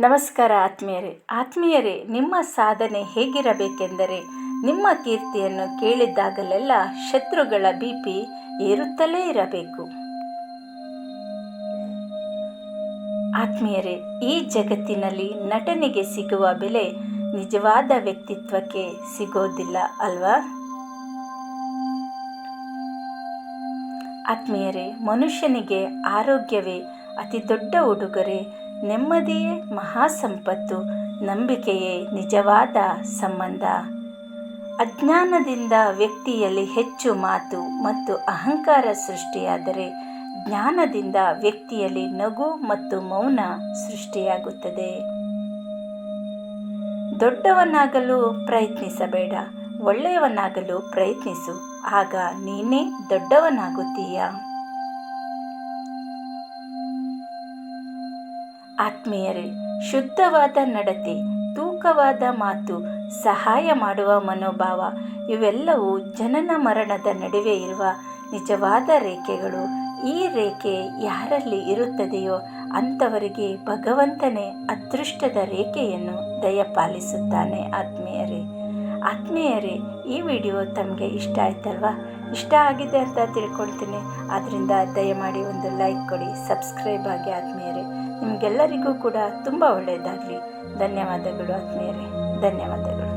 ನಮಸ್ಕಾರ ಆತ್ಮೀಯರೇ. ಆತ್ಮೀಯರೇ, ನಿಮ್ಮ ಸಾಧನೆ ಹೇಗಿರಬೇಕೆಂದರೆ ನಿಮ್ಮ ಕೀರ್ತಿಯನ್ನು ಕೇಳಿದ್ದಾಗಲೆಲ್ಲ ಶತ್ರುಗಳ ಬಿ ಪಿ ಏರುತ್ತಲೇ ಇರಬೇಕು. ಆತ್ಮೀಯರೇ, ಈ ಜಗತ್ತಿನಲ್ಲಿ ನಟನೆಗೆ ಸಿಗುವ ಬೆಲೆ ನಿಜವಾದ ವ್ಯಕ್ತಿತ್ವಕ್ಕೆ ಸಿಗೋದಿಲ್ಲ ಅಲ್ವಾ? ಆತ್ಮೀಯರೇ, ಮನುಷ್ಯನಿಗೆ ಆರೋಗ್ಯವೇ ಅತಿ ದೊಡ್ಡ ಉಡುಗೊರೆ. ನೆಮ್ಮದಿಯೇ ಮಹಾಸಂಪತ್ತು, ನಂಬಿಕೆಯೇ ನಿಜವಾದ ಸಂಬಂಧ. ಅಜ್ಞಾನದಿಂದ ವ್ಯಕ್ತಿಯಲ್ಲಿ ಹೆಚ್ಚು ಮಾತು ಮತ್ತು ಅಹಂಕಾರ ಸೃಷ್ಟಿಯಾದರೆ ಜ್ಞಾನದಿಂದ ವ್ಯಕ್ತಿಯಲ್ಲಿ ನಗು ಮತ್ತು ಮೌನ ಸೃಷ್ಟಿಯಾಗುತ್ತದೆ. ದೊಡ್ಡವನಾಗಲು ಪ್ರಯತ್ನಿಸಬೇಡ, ಒಳ್ಳೆಯವನಾಗಲು ಪ್ರಯತ್ನಿಸು, ಆಗ ನೀನೇ ದೊಡ್ಡವನಾಗುತ್ತೀಯ. ಆತ್ಮೀಯರೇ, ಶುದ್ಧವಾದ ನಡತೆ, ತೂಕವಾದ ಮಾತು, ಸಹಾಯ ಮಾಡುವ ಮನೋಭಾವ, ಇವೆಲ್ಲವೂ ಜನನ ಮರಣದ ನಡುವೆ ಇರುವ ನಿಜವಾದ ರೇಖೆಗಳು. ಈ ರೇಖೆ ಯಾರಲ್ಲಿ ಇರುತ್ತದೆಯೋ ಅಂಥವರಿಗೆ ಭಗವಂತನೇ ಅದೃಷ್ಟದ ರೇಖೆಯನ್ನು ದಯಪಾಲಿಸುತ್ತಾನೆ ಆತ್ಮೀಯರೇ. ಆತ್ಮೀಯರೇ, ಈ ವಿಡಿಯೋ ತಮಗೆ ಇಷ್ಟ ಆಯ್ತಲ್ವಾ? ಇಷ್ಟ ಆಗಿದೆ ಅಂತ ತಿಳ್ಕೊಳ್ತೀನಿ. ಆದ್ದರಿಂದ ದಯಮಾಡಿ ಒಂದು ಲೈಕ್ ಕೊಡಿ, ಸಬ್ಸ್ಕ್ರೈಬ್ ಆಗಿ ಆತ್ಮೀಯರೇ. ನಿಮಗೆಲ್ಲರಿಗೂ ಕೂಡ ತುಂಬ ಒಳ್ಳೆಯದಾಗಲಿ. ಧನ್ಯವಾದಗಳು ಆತ್ಮೀಯರೇ. ಧನ್ಯವಾದಗಳು.